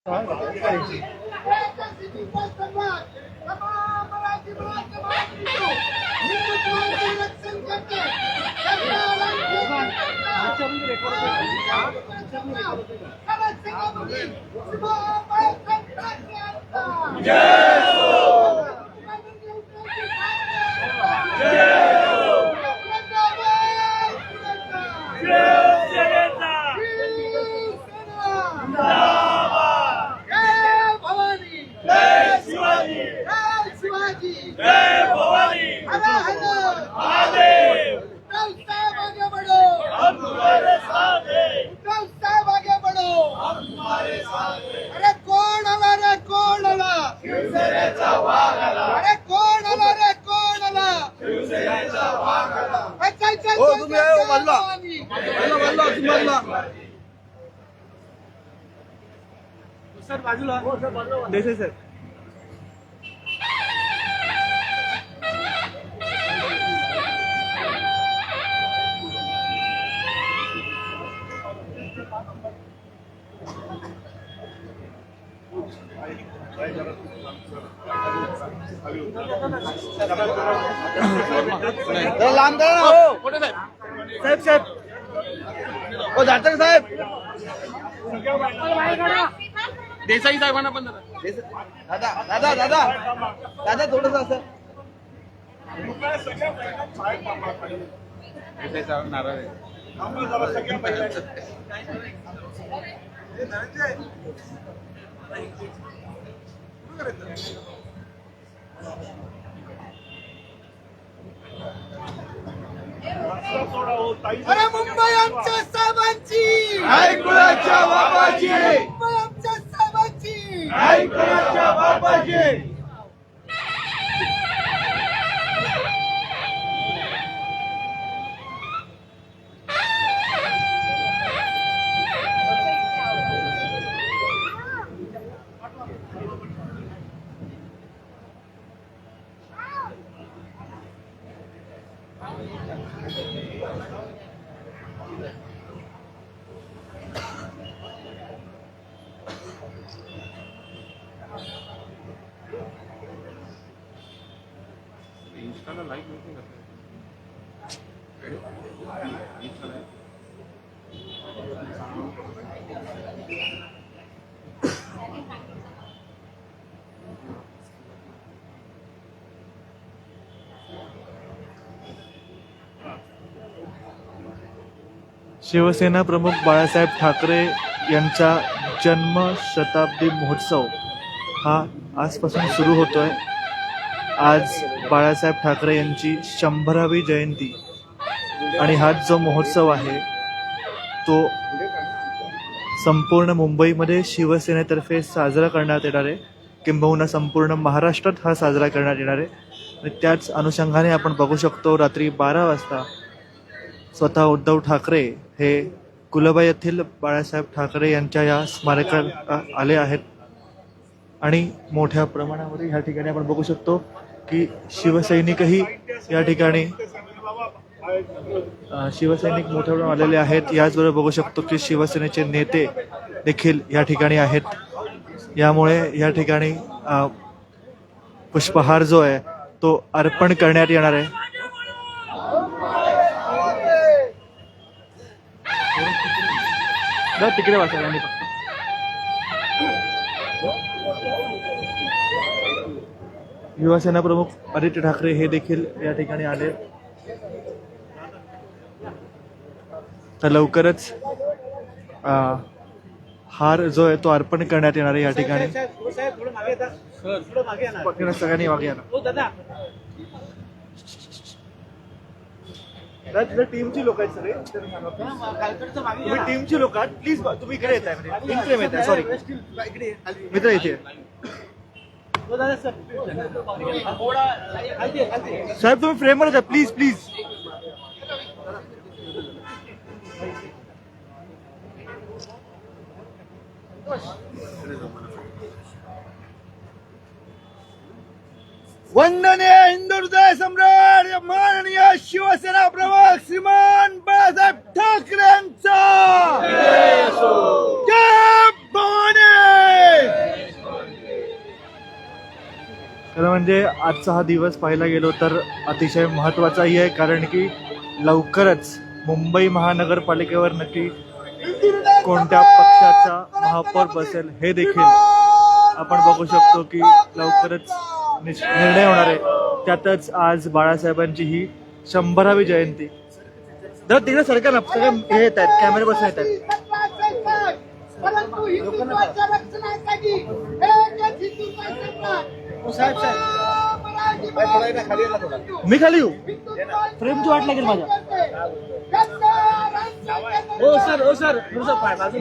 भवानी जय शिवाजी जय शिवाजी जय भवानी हर हर महादेव उद्धव साहब आगे बढ़ो हम तुम्हारे साथ हैं उद्धव साहब आगे बढ़ो हम तुम्हारे साथ हैं अरे कोण आला रे कोण आला शिवसेनेचा वाघ आला अरे कोण आला रे कोण आला शिवसेनेचा वाघ आला चल चल हो, चल, तुम्ही चल, आहे, हो, चल, बाजूला. भवानी. बाजूला, बाजूला. देसाई साहेब लांब करा ना हो साहेब साहेब हो झाडकर साहेब देसाई साहेबांना पण दादा दादा दादा दादा थोडस असं देसाई साहेब नाराज आहे अरे मुंबई आमच्या साहेबांची! कुणाच्या बाबाची मुंबई आमच्या साहेबांची! कुणाच्या बाबाची शिवसेना प्रमुख बाळासाहेब ठाकरे यांचा जन्म शताब्दी महोत्सव हा आजपासून सुरू होतोय. आज बाळासाहेब ठाकरे यांची शंभरावी जयंती आणि हा जो महोत्सव आहे तो संपूर्ण मुंबईमध्ये शिवसेनेतर्फे साजरा करण्यात येणार आहे. किंबहुना संपूर्ण महाराष्ट्रात हा साजरा करण्यात येणार आहे. आणि त्याच अनुषंगाने आपण बघू शकतो रात्री बारा वाजता स्वतः उद्धव ठाकरे हे कुलबा येथील बाळासाहेब ठाकरे यांच्या या स्मारकात आले आहेत. आणि मोठ्या प्रमाणामध्ये ह्या ठिकाणी आपण बघू शकतो की शिवसैनिकही या ठिकाणी शिवसैनिक मोठ्या प्रमाणात आलेले आहेत. याचबरोबर बघू शकतो की शिवसेनेचे नेते देखील या ठिकाणी आहेत. यामुळे या ठिकाणी पुष्पहार जो आहे तो अर्पण करण्यात येणार आहे. जा तिकडे वाचायला आणि फक्त युवासेना प्रमुख आदित्य ठाकरे हे देखील या ठिकाणी आले. तर लवकरच हार जो आहे तो अर्पण करण्यात येणार आहे या ठिकाणी. सगळ्यांनी मागे या दादा, टीमची लोक आहेत सगळे. तुम्ही टीमची लोक आहात. प्लीज तुम्ही इकडे येत आहे इकडे येत आहे सॉरी. मित्र इथे साहेब तुम्ही फ्रेमवरच आहे प्लीज प्लीज वंदने हिंदू सम्राट माननीय शिवसेना प्रमुख श्रीमान बाळासाहेब ठाकरे यांचा खरं म्हणजे आजचा हा दिवस पाहिला गेलो तर अतिशय महत्वाचाही आहे कारण की लवकरच मुंबई महानगरपालिकेवर नक्की कोणत्या पक्षाचा महापौर बसेल हे देखील आपण बघू शकतो की लवकरच निर्णय होणार आहे. त्यातच आज बाळासाहेबांची ही शंभरावी जयंती. जरा तिकडे सरकार ना सगळे हे येत आहेत कॅमेरे बसून येत आहेत. परंतु हिंदुत्वाच्या रक्षणासाठी एकच हिंदुत्व सरकार मी खाली येऊ? फ्रेमची वाट लागेल माझ्या. हो सर हो सर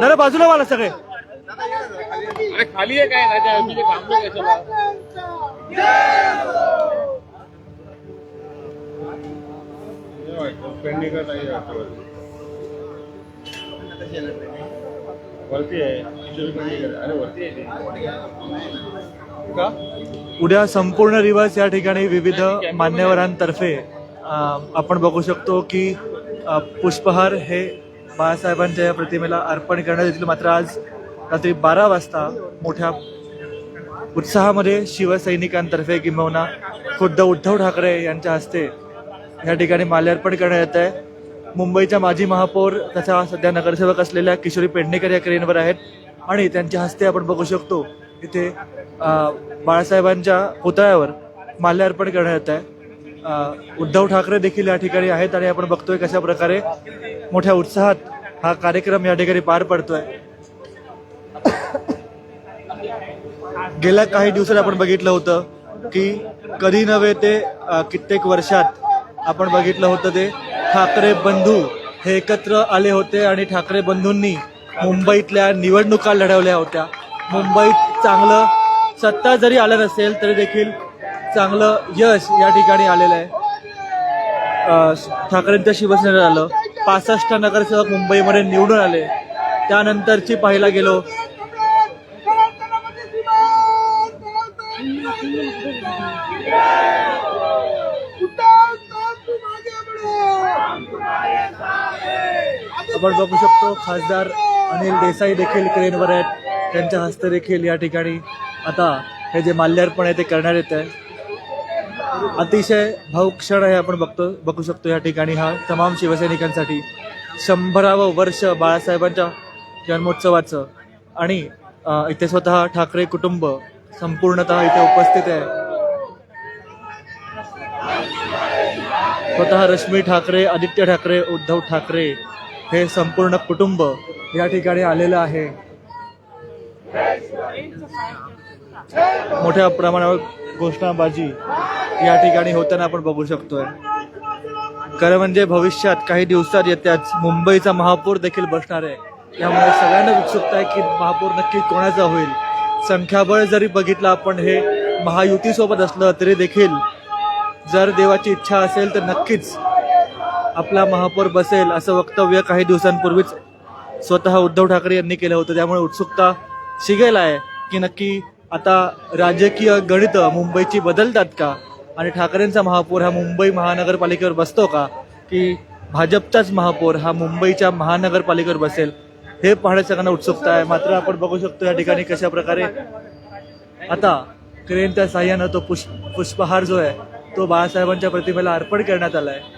जरा बाजूला मला सगळे. अरे खाली आहे काय? राजा कशाला पेंडिंग वरती आहे अरे वरती आहे का उद्या संपूर्ण दिवस या ठिकाणी विविध मान्यवरांतर्फे आपण बघू शकतो की पुष्पहार हे बाळासाहेबांच्या या प्रतिमेला अर्पण करण्यात येतील. मात्र आज रात्री बारा वाजता मोठ्या उत्साहामध्ये शिवसैनिकांतर्फे किंबहुना खुद्द उद्धव ठाकरे यांच्या हस्ते या ठिकाणी माल्यार्पण करण्यात येत आहे. मुंबईच्या माजी महापौर तथा सध्या नगरसेवक असलेल्या किशोरी पेडणेकर या क्रेनवर आहेत आणि त्यांच्या हस्ते आपण बघू शकतो इथे बाळासाहेबांच्या पुतळ्यावर माल्यार्पण करण्यात येत आहे. उद्धव ठाकरे देखील या ठिकाणी आहेत आणि आपण बघतोय कशा प्रकारे मोठ्या उत्साहात हा कार्यक्रम या ठिकाणी पार पडतोय. गेल्या काही दिवसात आपण बघितलं होतं की कधी नव्हे ते कित्येक वर्षात आपण बघितलं होतं ते ठाकरे बंधू हे एकत्र आले होते आणि ठाकरे बंधूंनी मुंबईतल्या निवडणुका लढवल्या होत्या. मुंबईत चांगलं सत्ता जरी आलं नसेल तरी देखील चांगलं यश या ठिकाणी आलेलं आहे. ठाकरेंच्या शिवसेनेत आलं. पासष्ट नगरसेवक मुंबईमध्ये निवडून आले. त्यानंतरची पाहायला गेलो आपण बघू शकतो खासदार अनिल देसाई देखील क्रेनवर आहेत. त्यांच्या हस्ते देखील या ठिकाणी आता हे जे माल्यार्पण आहे ते करण्यात येत आहे. अतिशय भाऊक क्षण आहे आपण बघतो बघू शकतो या ठिकाणी हा तमाम शिवसैनिकांसाठी. शंभरावं वर्ष बाळासाहेबांच्या जन्मोत्सवाचं. आणि इथे स्वतः ठाकरे कुटुंब संपूर्णतः इथे उपस्थित आहे. स्वतः रश्मी ठाकरे आदित्य ठाकरे उद्धव ठाकरे हे संपूर्ण कुटुंब या ठिकाणी आलेलं आहे. मोठ्या प्रमाणावर घोषणाबाजी या ठिकाणी होताना आपण बघू शकतोय. खरं म्हणजे भविष्यात काही दिवसात येत्याच मुंबईचा महापौर देखील बसणार आहे. त्यामुळे सगळ्यांना उत्सुकता आहे की महापौर नक्की कोणाचा होईल. संख्याबळ जरी बघितलं आपण हे महायुतीसोबत असलं तरी देखील जर देवाची इच्छा असेल तर नक्कीच आपला महापौर बसेल असं वक्तव्य काही दिवसांपूर्वीच स्वतः उद्धव ठाकरे यांनी केलं होतं. त्यामुळे उत्सुकता शिगेल आहे की नक्की आता राजकीय गणित मुंबईची बदलतात का? आणि ठाकरेंचा महापौर हा मुंबई महानगरपालिकेवर बसतो का? की भाजपचाच महापौर हा मुंबईच्या महानगरपालिकेवर बसेल हे पाहण्याची सगळ्यांना उत्सुकता आहे. मात्र आपण बघू शकतो या ठिकाणी कशा प्रकारे आता क्रेनच्या साह्यानं तो पुष्प पुष्पहार जो आहे तो बाळासाहेबांच्या प्रतिमेला अर्पण करण्यात आला आहे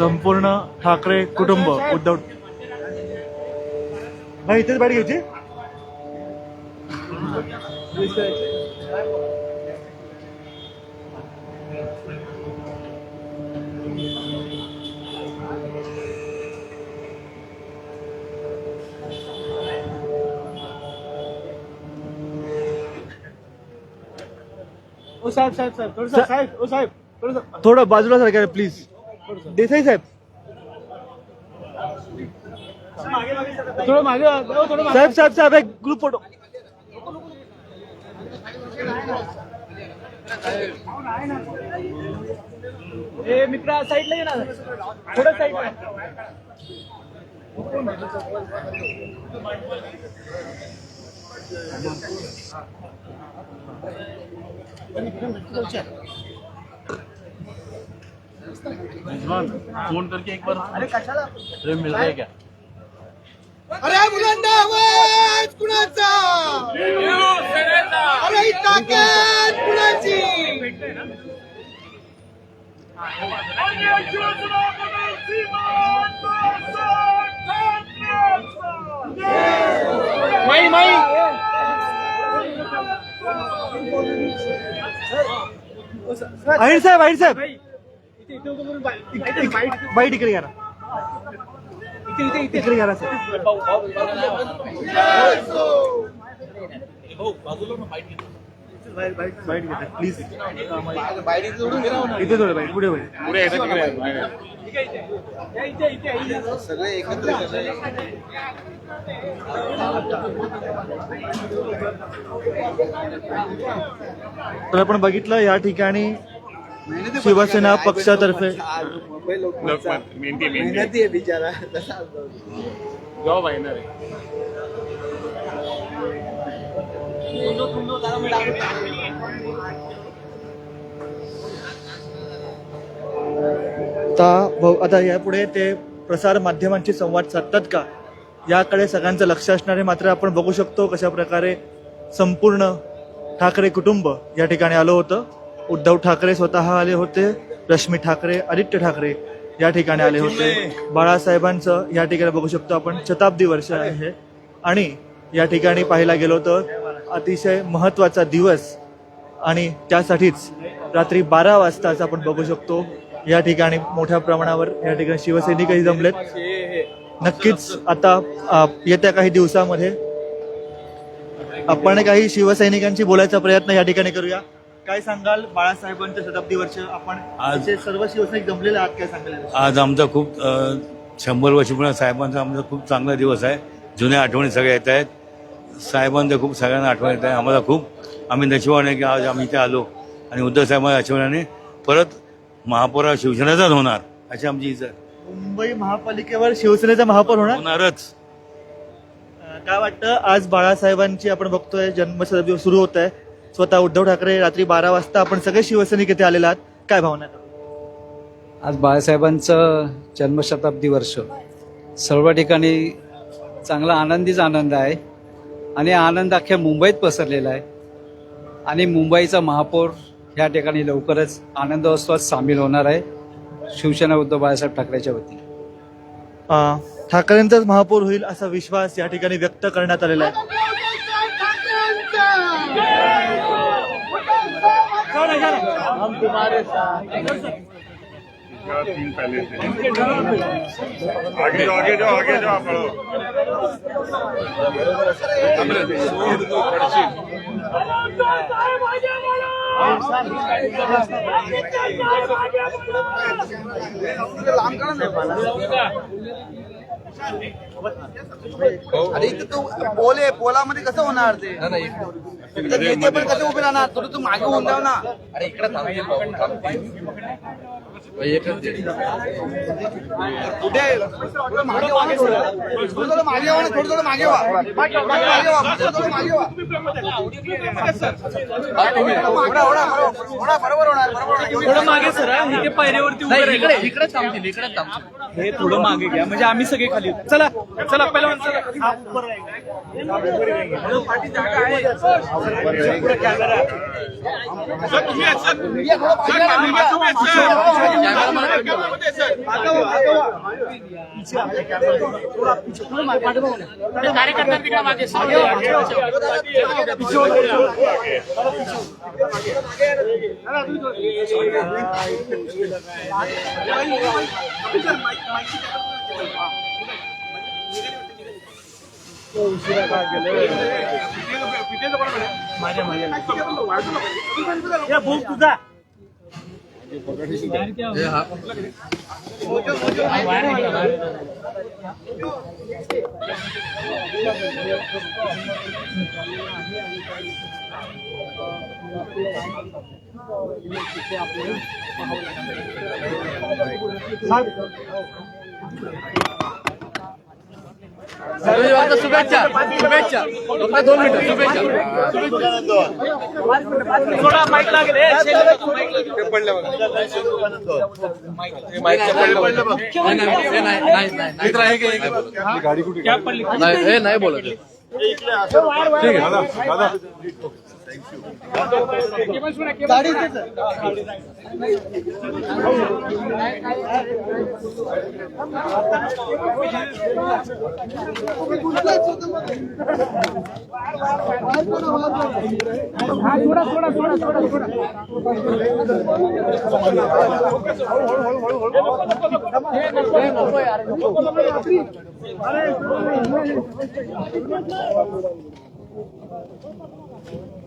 संपूर्ण ठाकरे कुटुंब उद्धव भाई इथेच बैठ घ्यायची ओ साहेब साहेब साहेब थोडंसं साहेब ओ साहेब थोडं बाजूला सरकार प्लीज देसाई साहेब थोडं मागे वा, हो, थोडं मागे. साहेब साहेब साहेब एक ग्रुप फोटो ए मित्रा साईडला ये ना थोडं साईडला फोन करके एक बार अरे कशाला? मिल रहा है क्या? अरे बुलंद आवाज कुणाचा? अरे ही ताकद कुणाची? माई माई. अहिर साहेब अहिर साहेब. बाईट इकडे घ्या ना. इकडे घ्या बाईट घ्या प्लीज इथे थोडं बाईट पुढे होईल पुढे येतं तिकडे बाहेर. तर आपण बघितलं या ठिकाणी शिवसेना पक्षातर्फे. लोकमत मेहनती मेहनती. बिचारा. जॉब आहे ना रे. आता भाऊ- आता यापुढे ते प्रसार माध्यमांशी संवाद साधतात का? याकडे सगळ्यांचं लक्ष असणारे मात्र आपण बघू शकतो कशा प्रकारे संपूर्ण ठाकरे कुटुंब या ठिकाणी आलं होतं. उद्धव ठाकरे स्वतः आले होते रश्मी ठाकरे आदित्य ठाकरे या ठिकाणी आले होते. बाळासाहेबांचं या ठिकाणी बघू शकतो आपण शताब्दी वर्ष आहे. आणि या ठिकाणी पाहायला गेलो तर अतिशय महत्त्वाचा दिवस आणि त्यासाठीच रात्री बारा वाजताच आपण बघू शकतो. या ठिकाणी मोठ्या प्रमाणावर या ठिकाणी शिवसैनिकही जमलेत. नक्कीच आता येत्या काही दिवसामध्ये आपण काही शिवसैनिकांशी बोलायचा प्रयत्न या ठिकाणी करूया. काय सांगाल बाळासाहेबांच्या शताब्दी वर्ष आपण आज- असे सर्व शिवसैनिक जमलेले आहात काय सांगाल? आज आमचा खूप अ, शंभर वर्ष पूर्ण साहेबांचा आमचा खूप चांगला दिवस आहे. जुन्या आठवणी सगळ्या येत आहेत. साहेबांचं खूप सगळ्यांना आठवण येत आहे आम्हाला खूप. आम्ही नशिबाने आहे की आज आम्ही इथे आलो. आणि उद्धव साहेबांच्या आठवण्याने परत महापौर शिवसेनेचाच होणार अशी आमची इच्छा आहे. मुंबई महापालिकेवर शिवसेनेचा महापौर होणार? होणारच. अ, काय वाटतं? आज बाळासाहेबांची आपण बघतोय जन्मशताब्दी सुरू होत आहे. स्वतः उद्धव ठाकरे रात्री बारा वाजता आपण सगळे शिवसैनिक इथे आलेले आहात. काय भावना आहेत? आज बाळासाहेबांचं जन्मशताब्दी वर्ष. सर्व ठिकाणी चांगला आनंदीच आनंद आहे. आणि हा आनंद अख्ख्या मुंबईत पसरलेला आहे. आणि मुंबईचा महापौर या ठिकाणी लवकरच आनंदोत्सवात सामील होणार आहे. शिवसेना उद्धव बाळासाहेब ठाकरेच्या वतीने. अ, ठाकरेंचाच महापौर होईल असा विश्वास या ठिकाणी व्यक्त करण्यात आलेला आहे. तीन पहले से आगे जाओ आगे जाओ आगे जाओ पढ़ो अरे तू पोल आहे पोलामध्ये कसं होणार ते? इथं पण कसे उभे राहणार? थोडं तू मागे होऊन जाऊ ना. अरे इकडे कुठे थोडं मागे पायऱ्यावरती हे थोडं मागे घ्या म्हणजे आम्ही सगळे खाली चला चला पहिला चला. तुम्ही कार्यकर्ता तिकडे मागे. उशिरा का माझ्या माझ्या भूक तुझा. साहेब. व्हा ओढा, ओढा, बरोबर ओढा, बरोबर होणार बरोबर होणार. थोडं मागे सर हा. इथे पायऱ्यावरती उभे इकडे इकडे थांबतील इकडे थांबतील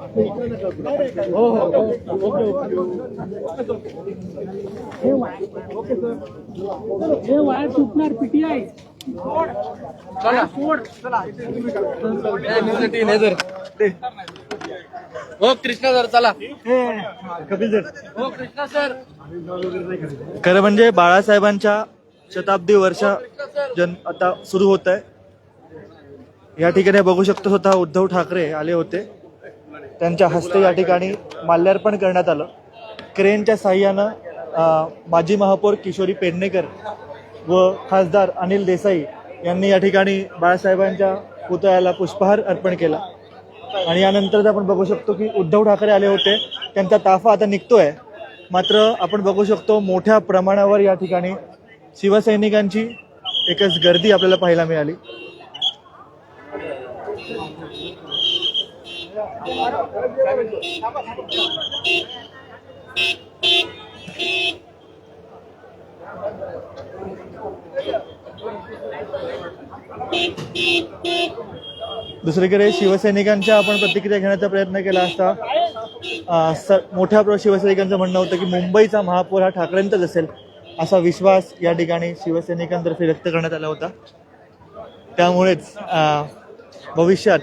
हे थोडं मागे घ्या म्हणजे आम्ही सगळे खाली येऊ. चला चला पहिला चला हा, सर राहा. थोडा माईक लागेल ए, शेल्ले, माईक लागेल. कॅप खरं म्हणजे बाळासाहेबांच्या शताब्दी वर्ष जन आता सुरू होत आहे या ठिकाणी बघू शकतो स्वतः उद्धव ठाकरे आले होते त्यांच्या हस्ते या ठिकाणी माल्यार्पण करण्यात आलं. क्रेनच्या साह्यानं माजी महापौर किशोरी पेडणेकर व खासदार अनिल देसाई यांनी या ठिकाणी बाळासाहेबांच्या पुतळ्याला पुष्पहार अर्पण केला. आणि यानंतर आपण बघू शकतो की उद्धव ठाकरे आले होते. त्यांचा ताफा आता निघतोय. मात्र आपण बघू शकतो मोठ्या प्रमाणावर या ठिकाणी शिवसैनिकांची एकच गर्दी आपल्याला पाहायला मिळाली. दुसरीकडे शिवसैनिकांच्या आपण प्रतिक्रिया घेण्याचा प्रयत्न केला असता स- मोठ्या प्र- शिवसैनिकांचं म्हणणं होतं की मुंबईचा महापौर हा ठाकरेंचाच असेल असा विश्वास या ठिकाणी शिवसैनिकांतर्फे व्यक्त करण्यात आला होता. त्यामुळेच भविष्यात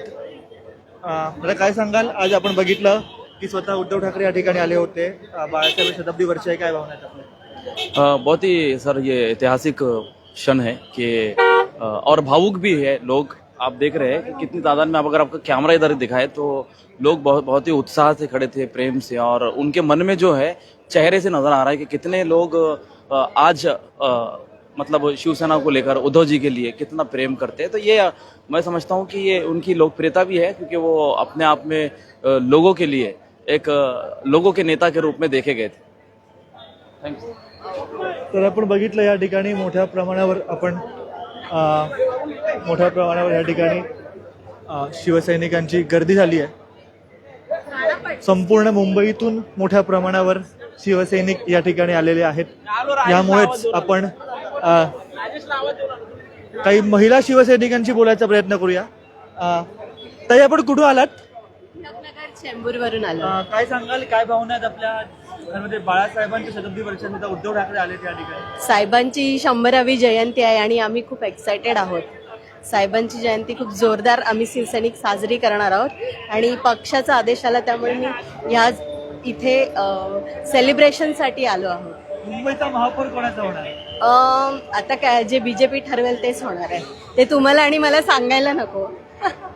काय सांगाल? आज आपण बघितलं की स्वतः उद्धव ठाकरे या ठिकाणी आले होते. बाळासाहेब शताब्दी वर्ष आहे काय भावना आपल्या? बहुत ही, सर, ये ऐतिहासिक क्षण है कि और भावुक भी है लोग। आप देख रहे हैं कि कितनी तादाद में आप अगर आपका कैमरा इधर दिखाए तो लोग बहुत बहुत ही उत्साह से खड़े थे, प्रेम से और उनके मन में जो है चेहरे से नज़र आ रहा है कि कितने लोग आज मतलब शिवसेना को लेकर उद्धव जी के लिए कितना प्रेम करते हैं। तो ये मैं समझता हूँ कि ये उनकी लोकप्रियता भी है क्योंकि वो अपने आप में लोगों के लिए एक लोगों के नेता के रूप में देखे गए थे। यू तर आपण बघितलं या ठिकाणी मोठ्या प्रमाणावर आपण मोठ्या प्रमाणावर या ठिकाणी शिवसैनिकांची गर्दी झाली आहे. संपूर्ण मुंबईतून मोठ्या प्रमाणावर शिवसैनिक या ठिकाणी आलेले आहेत. यामुळेच आपण अं, काही महिला शिवसैनिकांशी बोलायचा प्रयत्न करूया. अं, ताई आपण कुठून आलात? नगर चेंबूर वरून आलो. अं, काय सांगाल? काय भावना आहेत आपल्या घरामध्ये? बाळासाहेबांच्या शताब्दी वर्षानिमित्त उद्धव ठाकरे आले त्या ठिकाणी. साहेबांची शंभरावी जयंती आहे आणि आम्ही खूप एक्सायटेड आहोत. साहेबांची जयंती खूप जोरदार आम्ही शिवसैनिक साजरी करणार आहोत. आणि पक्षाचा आदेश आला त्यामुळे मी ह्या इथे सेलिब्रेशनसाठी आलो आहोत. मुंबईचा महापौर कोणाचा होणार? आता काय जे बीजेपी ठरवेल तेच होणार आहे. ते तुम्हाला आणि मला सांगायला नको.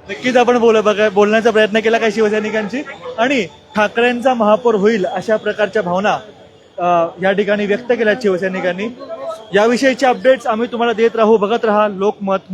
नक्कीच आपण बोल बघा बोलण्याचा प्रयत्न केला काही शिवसैनिकांची. आणि ठाकरेंचा महापौर होईल अशा प्रकारच्या भावना या ठिकाणी व्यक्त केल्या शिवसैनिकांनी. याविषयीचे अपडेट्स आम्ही तुम्हाला देत राहू बघत राहा लोकमत